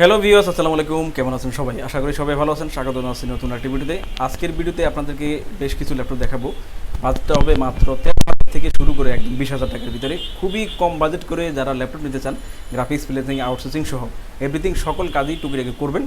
Hello views আসসালামু আলাইকুম। কেমন আছেন সবাই? আশা করি সবাই ভালো আছেন। স্বাগত জানাচ্ছি নতুন একটি ভিডিওতে আজকের ভিডিওতে আপনাদেরকে বেশ কিছু ল্যাপটপ দেখাবো। বাজেটটা হবে মাত্র তেরো হাজার থেকে শুরু করে একদম বিশ হাজার টাকার ভিতরে খুবই কম বাজেট করে যারা ল্যাপটপ নিতে চান গ্রাফিক্স প্লেসিং আউটসোর্সিং সহ এভরিথিং সকল কাজই টুকিটাকি করবেন।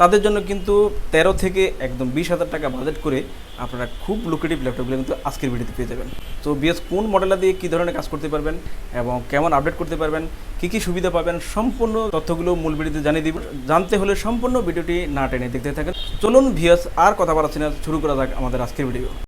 তাদের জন্য কিন্তু তেরো থেকে একদম বিশ হাজার টাকা বাজেট করে আপনারা খুব লুকেটিভ ল্যাপটপগুলো কিন্তু আজকের ভিডিওতে পেয়ে যাবেন। তো বিএস, কোন মডেলটা দিয়ে কী ধরনের কাজ করতে পারবেন এবং কেমন আপডেট করতে পারবেন, কী কী সুবিধা পাবেন, সম্পূর্ণ তথ্যগুলো মূল ভিডিওতে জানিয়ে দিব। জানতে হলে সম্পূর্ণ ভিডিওটি না টেনে দেখতে থাকেন। চলুন ভিএস, আর কথা বলা শুরু করা যাক আমাদের আজকের ভিডিও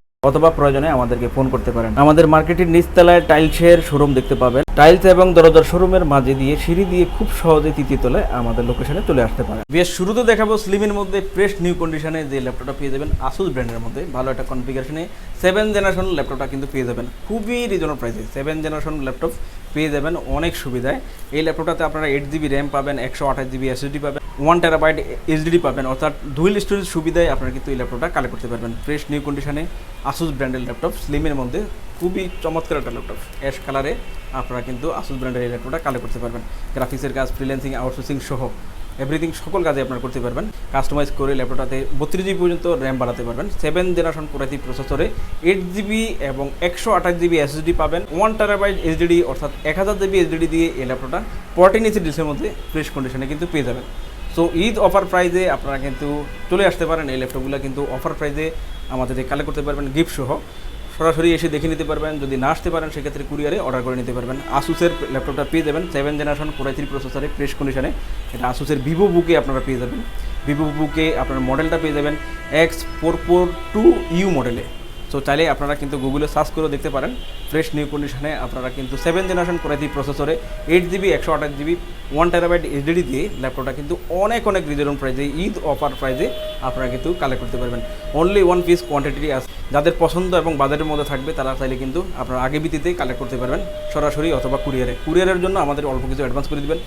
অথবা প্রয়োজনে আমাদেরকে ফোন করতে পারেন। আমাদের মার্কেটের নিচতলায় টাইলসের শোরুম দেখতে পাবেন। টাইলস এবং দরজার শোরুমের মাঝে দিয়ে সিঁড়ি দিয়ে খুব সহজে তৃতীয় তলায় আমাদের লোকেশনে চলে আসতে পারেন। বেশ শুরুতে দেখাবো স্লিমের মধ্যে ফ্রেশ নিউ কন্ডিশনে যে ল্যাপটপটা পেয়ে যাবেন আসুস ব্র্যান্ডের মধ্যে। ভালো একটা কনফিগারেশনে সেভেন জেনারেশন ল্যাপটপটা কিন্তু পেয়ে যাবেন। খুবই রিজনেবল প্রাইসে সেভেন জেনারেশন ল্যাপটপ। পেয়ে যাবেন অনেক সুবিধায়। এই ল্যাপটপটাতে আপনারা এইট জিবি র্যাম পাবেন, একশো আঠাশ জিবি এসএসডি পাবেন ওয়ান টেরাবাইট এইচডিডি পাবেন, অর্থাৎ দুইল স্টোরেজ সুবিধায় আপনারা কিন্তু এই ল্যাপটপটা কালেক্ট করতে পারবেন। ফ্রেশ নিউ কন্ডিশনে আসুস ব্র্যান্ডের ল্যাপটপ স্লিমের মধ্যে খুবই চমৎকার একটা ল্যাপটপ। অ্যাশ কালারে আপনারা কিন্তু আসুস ব্র্যান্ডের এই ল্যাপটপটা কালেক্ট করতে পারবেন। গ্রাফিক্সের কাজ ফ্রিল্যান্সিং আউটসোর্সিং সহ এভরিথিং সকল কাজে আপনার করতে পারবেন। কাস্টমাইজ করে ল্যাপটপটাতে বত্রিশ জিবি পর্যন্ত র্যাম বাড়াতে পারবেন। Seven generation core i three প্রসেসরে এইট জিবি এবং একশো আঠাশ জিবি এসএসডি পাবেন। ওয়ান টেরাবাইট এইচডিডি অর্থাৎ এক হাজার জিবি এইচডিডি দিয়ে এই ল্যাপটপটা ফোরটিন ইঞ্চি ডিসের মধ্যে ফ্রেশ কন্ডিশনে কিন্তু পেয়ে যাবেন। সো ঈদ অফার প্রাইজে আপনারা কিন্তু চলে আসতে পারেন এই ল্যাপটপগুলো, কিন্তু অফার প্রাইজে আমাদের কালেক্ট করতে পারবেন গিফট সহ। সরাসরি এসে দেখে নিতে পারবেন। যদি না আসতে পারেন, সেক্ষেত্রে কুরিয়ারে অর্ডার করে নিতে পারবেন। আসুসের ল্যাপটপটা পেয়ে যাবেন। Seven generation core i three প্রসেসরে ফ্রেশ কন্ডিশনে এটা আসুসের ভিভো বুকে আপনারা পেয়ে যাবেন। ভিভো বুকে আপনার মডেলটা পেয়ে যাবেন X four four two U মডেলে সো চাইলে আপনারা কিন্তু গুগলে সার্চ করেও দেখতে পারেন। ফ্রেশ নিউ কন্ডিশনে আপনারা কিন্তু সেভেন জেনারেশন করে দিই প্রসেসরে এইট জিবি একশো আঠাশ জিবি ওয়ান টেরাবাইট এইচডিডি দিয়ে ল্যাপটপটা কিন্তু অনেক অনেক রিজনেবল প্রাইজে ঈদ অফার প্রাইজে আপনারা কিন্তু কালেক্ট করতে পারবেন। অনলি ওয়ান পিস কোয়ান্টিটি আছে। যাদের পছন্দ এবং বাজারের মধ্যে থাকবে, তারা চাইলে কিন্তু আপনারা আগে ভিত্তিতেই কালেক্ট করতে পারবেন। সরাসরি অথবা কুরিয়ারে কুরিয়ারের জন্য আমাদের অল্প কিছু অ্যাডভান্স করে দিবেন।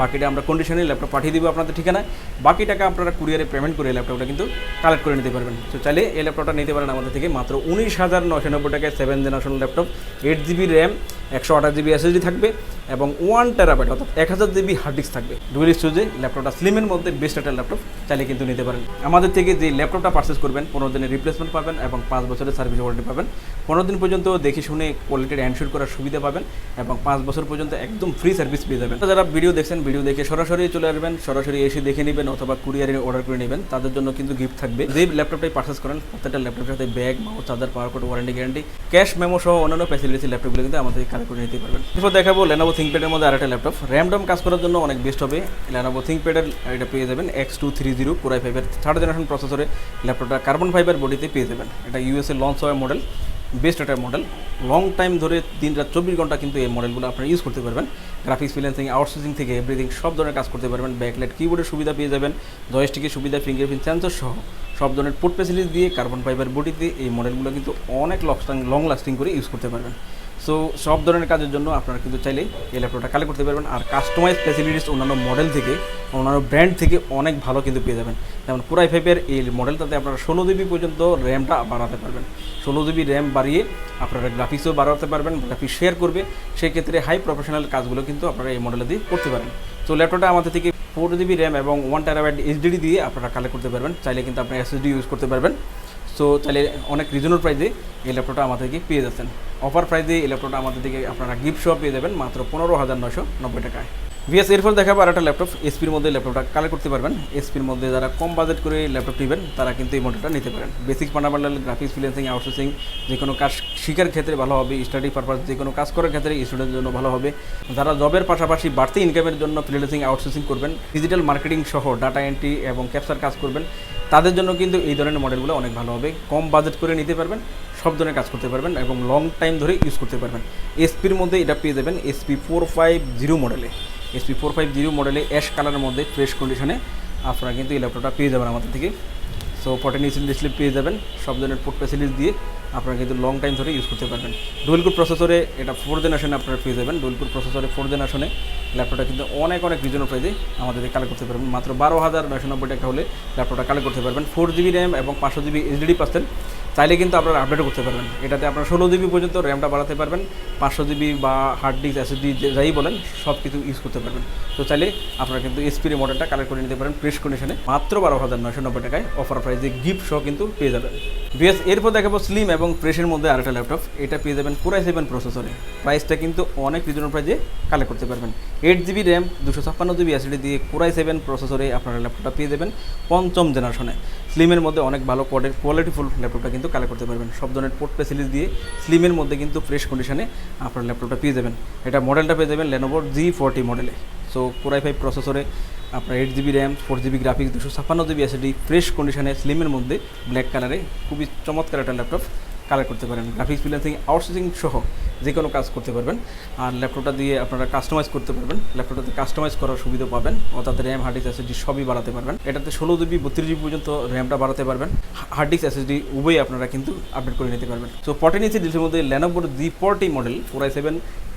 বাকিটা আমরা কন্ডিশনে ল্যাপটপ পাঠিয়ে দিব আপনাদের ঠিকানায়। বাকি টাকা আপনারা কুরিয়ারে পেমেন্ট করে ল্যাপটপটা কিন্তু কালেক্ট করে নিতে পারবেন। তো চাইলে এই ল্যাপটপটা নিতে পারেন আমাদের থেকে মাত্র উনিশ হাজার নশো নব্বই টাকায় seven generation laptop eight GB RAM একশো আঠাশ জিবি এসএসডি থাকবে এবং ওয়ান টেরাবাইট অর্থাৎ এক হাজার জিবি হার্ড ডিস্ক থাকবে। ডুয়েল স্টোরেজে ল্যাপটপটা স্লিমের মধ্যে বেস্ট একটা ল্যাপটপ চাইলে কিন্তু নিতে পারেন। আমাদের থেকে যে ল্যাপটপটা পারচেস করবেন, পনেরো দিনের রিপ্লেসমেন্ট পাবেন এবং পাঁচ বছরের সার্ভিস ওয়ারেন্টি পাবেন। পনেরো দিন পর্যন্ত দেখে শুনে কোয়ালিটির অ্যানশিওর করার সুবিধা পাবেন এবং পাঁচ বছর পর্যন্ত একদম ফ্রি সার্ভিস পেয়ে যাবেন। যারা ভিডিও দেখছেন ভিডিও দেখে সরাসরি চলে আসবেন, সরাসরি এসে দেখে নেবেন অথবা কুরিয়ারে অর্ডার করে নেবেন, তাদের জন্য কিন্তু গিফট থাকবে। যে ল্যাপটপটাই পারচেস করেন, প্রত্যেকটা ল্যাপটপের সাথে bag mouse charger power cord warranty guarantee cash memo সহ অন্যান্য ফ্যাসিলিটি ল্যাপটপগুলো কিন্তু আমাদের কালেক্ট করে নিতে পারবেন। এরপর দেখাবো লেনোভো থিঙ্কপ্যাডের মধ্যে আরেকটা ল্যাপটপ র্যামডম কাজ করার জন্য অনেক বেস্ট হবে। লেনোভো থিঙ্কপ্যাডের এটা পেয়ে যাবেন X two three zero core i ফাইভের থার্ড জেনারেশন প্রসেসরে ল্যাপটপটা কার্বন ফাইবার বডিতে পেয়ে যাবেন। এটা ইউএসএ লঞ্চ হওয়ার মডেল বেস্ট একটা মডেল লং টাইম ধরে দিন রাত চব্বিশ ঘণ্টা কিন্তু এই মডেলগুলো আপনারা ইউজ করতে পারবেন। গ্রাফিক্স ফিলেন্সিং আউটসোর্সিং থেকে এভরিথিং সব ধরনের কাজ করতে পারবেন। ব্যাকলাইট কিবোর্ডের সুবিধা পেয়ে যাবেন জয়স্টিকের সুবিধা ফিঙ্গারপ্রিন্ট সেন্সর সহ সব ধরনের পোর্ট ফেসিলিটি দিয়ে কার্বন ফাইবার বডিতে এই মডেলগুলো কিন্তু অনেক লং লং লাস্টিং করে ইউজ করতে পারবেন। সো সব ধরনের কাজের জন্য আপনারা কিন্তু চাইলে এই ল্যাপটপটা কালেক্ট করতে পারবেন। আর কাস্টমাইজ ফ্যাসিলিটিস অন্যান্য মডেল থেকে, অন্যান্য ব্র্যান্ড থেকে অনেক ভালো কিন্তু পেয়ে যাবেন। যেমন পুরাই ফাইভের এই মডেলটাতে আপনারা ষোলো জিবি পর্যন্ত র্যামটা বাড়াতে পারবেন। ষোলো জিবি র্যাম বাড়িয়ে আপনারা গ্রাফিক্সও বাড়াতে পারবেন গ্রাফিক্স শেয়ার করবে। সেক্ষেত্রে হাই প্রফেশনাল কাজগুলো কিন্তু আপনারা এই মডেলে দিয়ে করতে পারেন তো ল্যাপটপটা আমাদের থেকে ফোর জিবি র্যাম এবং ওয়ান টেরাবাইট এইচডিডি দিয়ে আপনারা কালেক্ট করতে পারবেন। চাইলে কিন্তু আপনি এসএসডি ইউজ করতে পারবেন। সো চাইলে অনেক রিজনেবল প্রাইসে এই ল্যাপটপটা আমাদেরকে পেয়ে যাচ্ছেন। অফার প্রাইসে এই ল্যাপটপটা আমাদের থেকে আপনারা গিফট সহ পেয়ে যাবেন মাত্র পনেরো হাজার নশো নব্বই টাকায়। ভিএস এরপর দেখাবো আর একটা ল্যাপটপ এসপির মধ্যে ল্যাপটপটা কালেক্ট করতে পারবেন। এসপির মধ্যে যারা কম বাজেট করে ল্যাপটপ নেবেন, তারা কিন্তু এই মডেলটা নিতে পারেন। Basic fundamental graphics freelancing outsourcing যে কোনো কাজ শিকার ক্ষেত্রে ভালো হবে স্টাডি পারপাস যে কোনো কাজ করার ক্ষেত্রে স্টুডেন্টের জন্য ভালো হবে। যারা জবের পাশাপাশি বাড়তি ইনকামের জন্য ফ্রিল্যান্সিং আউটসোর্সিং করবেন ডিজিটাল মার্কেটিং সহ ডাটা এন্ট্রি এবং ক্যাপচার কাজ করবেন, তাদের জন্য কিন্তু এই ধরনের মডেলগুলো অনেক ভালো হবে। কম বাজেট করে নিতে পারবেন সব ধরনের কাজ করতে পারবেন এবং লং টাইম ধরে ইউজ করতে পারবেন। এসপির মধ্যে এটা পেয়ে যাবেন এসপি ফোর ফাইভ জিরো মডেলে এসপি ফোর ফাইভ জিরো মডেলে অ্যাশ কালারের মধ্যে ফ্রেশ কন্ডিশনে আপনারা কিন্তু এই ল্যাপটপটা পেয়ে যাবেন আমাদের থেকে। সো ফোরটিন ইঞ্চি ডিসপ্লে পেয়ে যাবেন। সব ধরনের পোর্ট ফ্যাসিলিটি দিয়ে আপনারা কিন্তু লং টাইম ধরে ইউজ করতে পারবেন। ডুয়েলকুর প্রসেসরে এটা ফোর জেনারেশনে আপনারা পেয়ে যাবেন। ডুয়েলকুর প্রসেসরে ফোর জেনারেশনে ল্যাপটপটা কিন্তু অনেক অনেক রিজনেবল প্রাইজে আমাদের কালেক্ট করতে পারবেন। মাত্র বারো হাজার নয়শো নব্বই টাকা হলে ল্যাপটপটা কালেক্ট করতে পারবেন। ফোর জিবি র্যাম এবং পাঁচশো জিবি এইচডি পাচ্ছেন চাইলে কিন্তু আপনারা আপডেটও করতে পারবেন। এটাতে আপনারা ষোলো জিবি পর্যন্ত র্যামটা বাড়াতে পারবেন, পাঁচশো জিবি বা হার্ড ডিস্ক এসএসডি যাই বলেন সব কিছু ইউজ করতে পারবেন। তো চাইলে আপনারা কিন্তু এসপির মডেলটা কালেক্ট করে নিতে পারেন প্রেস কন্ডিশনে মাত্র বারো হাজার নয়শো নব্বই টাকায় অফার প্রাইসে গিফট সহ কিন্তু পেয়ে যাবেন। বিএস এরপর দেখাবো স্লিম এবং প্রেসের মধ্যে আরেকটা ল্যাপটপ এটা পেয়ে যাবেন কোরাই সেভেন প্রসেসরে প্রাইসটা কিন্তু অনেক রিজনেবল প্রাইসে কালেক্ট করতে পারবেন। এইট জিবি র্যাম দুশো ছাপ্পান্ন জিবি এসডি দিয়ে কোরাই সেভেন প্রসেসরে আপনারা ল্যাপটপটা পেয়ে যাবেন পঞ্চম জেনারেশনে স্লিমের মধ্যে অনেক ভালো কোয়ালিটি কোয়ালিটিফুল ল্যাপটপটা কিন্তু কালেক্ট করতে পারবেন। সব ধরনের পোর্ট ফেসিলিটি দিয়ে স্লিমের মধ্যে কিন্তু ফ্রেশ কন্ডিশনে আপনার ল্যাপটপটা পেয়ে যাবেন। এটা মডেলটা পেয়ে যাবেন লেনোভোর জি ফোরটি মডেলে সো কোরাই ফাইভ প্রসেসরে আপনার eight GB RAM four GB graphics দুশো ছাপ্পান্ন জিবি এসডি ফ্রেশ কন্ডিশনে স্লিমের মধ্যে ব্ল্যাক কালারে খুবই চমৎকার একটা ল্যাপটপ কালেক্ট করতে পারেন। গ্রাফিক্স ফ্রিল্যান্সিং আউটসোর্সিং সহ যে কোনো কাজ করতে পারবেন। আর ল্যাপটপটা দিয়ে আপনারা কাস্টমাইজ করতে পারবেন। ল্যাপটপটাতে কাস্টমাইজ করার সুবিধা পাবেন। অর্থাৎ র্যাম হার্ড ডিস্ক এসএসডি সবই বাড়াতে পারবেন। এটাতে ষোলো জিবি বত্রিশ জিবি পর্যন্ত র্যামটা বাড়াতে পারবেন। হার্ড ডিস্ক এসএসডি উভয়ই আপনারা কিন্তু আপডেট করে নিতে পারবেন। সো ফর্টিন ইঞ্চি ডিসের মধ্যে ল্যানোভোর G forty model four i seven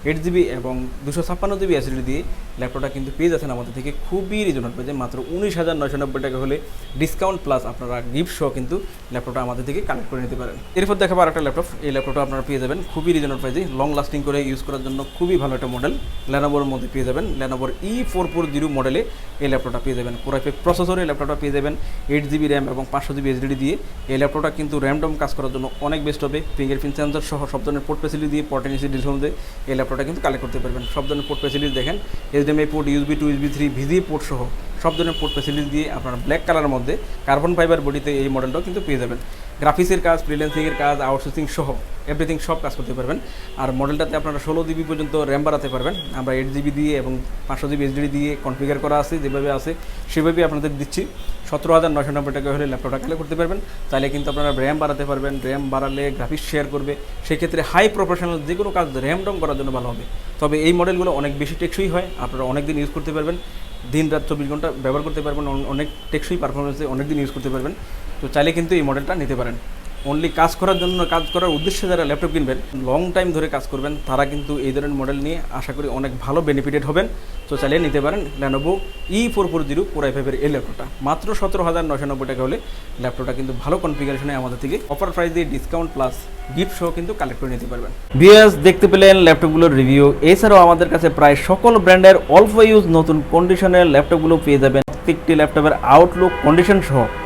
eight GB এবং দুশো ছাপ্পান্ন জিবি এসএসডি দিয়ে ল্যাপটপটা কিন্তু পেয়ে যাচ্ছেন আমাদের থেকে। খুবই রিজনেবল পেজে মাত্র উনিশ হাজার নয়শো নব্বই টাকা হলে ডিসকাউন্ট প্লাস আপনারা গিফট সহ কিন্তু ল্যাপটপটা আমাদের থেকে কালেক্ট করে নিতে পারেন। এরপর দেখাবো আর একটা ল্যাপটপ। এই ল্যাপটপটা আপনারা পেয়ে যাবেন। খুবই রিজনেবল প্রাইজে লং লাস্টিং করে ইউজ করার জন্য খুবই ভালো একটা মডেল ল্যানোভোর মধ্যে পেয়ে যাবেন। ল্যানোভোর ই ফোর ফোর জিরো মডেলে এই ল্যাপটপটা পেয়ে যাবেন। কোরাইফে প্রসেসরে ল্যাপটপটা পেয়ে যাবেন। এইট জিবি র্যাম এবং পাঁচশো জিবি এইচডি দিয়ে এই ল্যাপটপটা কিন্তু র্যামডম কাজ করার জন্য অনেক বেস্ট হবে। ফিঙ্গারপ্রিন্ট সেন্সর সহ সব ধরনের পোর্ট ফেসিলিটি দিয়ে পর্টেন ইসি ডিল মধ্যে এই ল্যাপটপটা কিন্তু কালেক্ট করতে পারবেন। সব ধরনের পোর্ট ফেসিলিটি দেখেন। HDMI port USB two USB three VGA port সহ সব ধরনের পোর্ট ফেসিলিটি দিয়ে আপনার ব্ল্যাক কালারের মধ্যে কার্বন ফাইবার বডিতে এই মডেলটাও কিন্তু পেয়ে যাবেন। গ্রাফিক্সের কাজ ফ্রিল্যান্সিংয়ের কাজ আউটসোর্সিং সহ এভরিথিং সব কাজ করতে পারবেন। আর মডেলটাতে আপনারা ষোলো জিবি পর্যন্ত র্যাম বাড়াতে পারবেন। আমরা এইট জিবি দিয়ে এবং পাঁচশো জিবি এইচডি দিয়ে কনফিগার করা আছে, যেভাবে আছে, সেভাবেই আপনাদের দিচ্ছি। সতেরো হাজার নশো নব্বই টাকা হলে ল্যাপটপটা কালেক্ট করতে পারবেন। তাহলে কিন্তু আপনারা র্যাম বাড়াতে পারবেন র্যাম বাড়ালে গ্রাফিক্স শেয়ার করবে। সেক্ষেত্রে হাই প্রফেশনাল যে কোনো কাজ র্যাম ডম করার জন্য ভালো হবে। তবে এই মডেলগুলো অনেক বেশি টেকসই হয়, আপনারা অনেক দিন ইউজ করতে পারবেন। দিন রাত চব্বিশ ঘণ্টা ব্যবহার করতে পারবেন অনেক টেকসই পারফরমেন্সে অনেক দিন ইউজ করতে পারবেন। তো চাইলে কিন্তু এই মডেলটা নিতে পারেন। অনলি কাজ করার জন্য, কাজ করার উদ্দেশ্যে যারা ল্যাপটপ কিনবেন লং টাইম ধরে কাজ করবেন, তারা কিন্তু এই ধরনের মডেল নিয়ে আশা করি অনেক ভালো বেনিফিটেড হবেন। তো চালিয়ে নিতে পারেন Lenovo E four four zero four i ফাইভের এই ল্যাপটপটা মাত্র সতেরো হাজার নশো নব্বই টাকা হলে ল্যাপটপটা কিন্তু ভালো কনফিগারেশনে আমাদের থেকে অফার প্রাইস দিয়ে ডিসকাউন্ট প্লাস গিফট সহ কিন্তু কালেক্ট করে নিতে পারবেন। বিএস দেখতে পেলেন ল্যাপটপগুলোর রিভিউ এছাড়াও আমাদের কাছে প্রায় সকল ব্র্যান্ডের অল্প ইউজ নতুন কন্ডিশনের ল্যাপটপগুলো পেয়ে যাবেন। প্রত্যেকটি ল্যাপটপের আউটলুক কন্ডিশন সহ।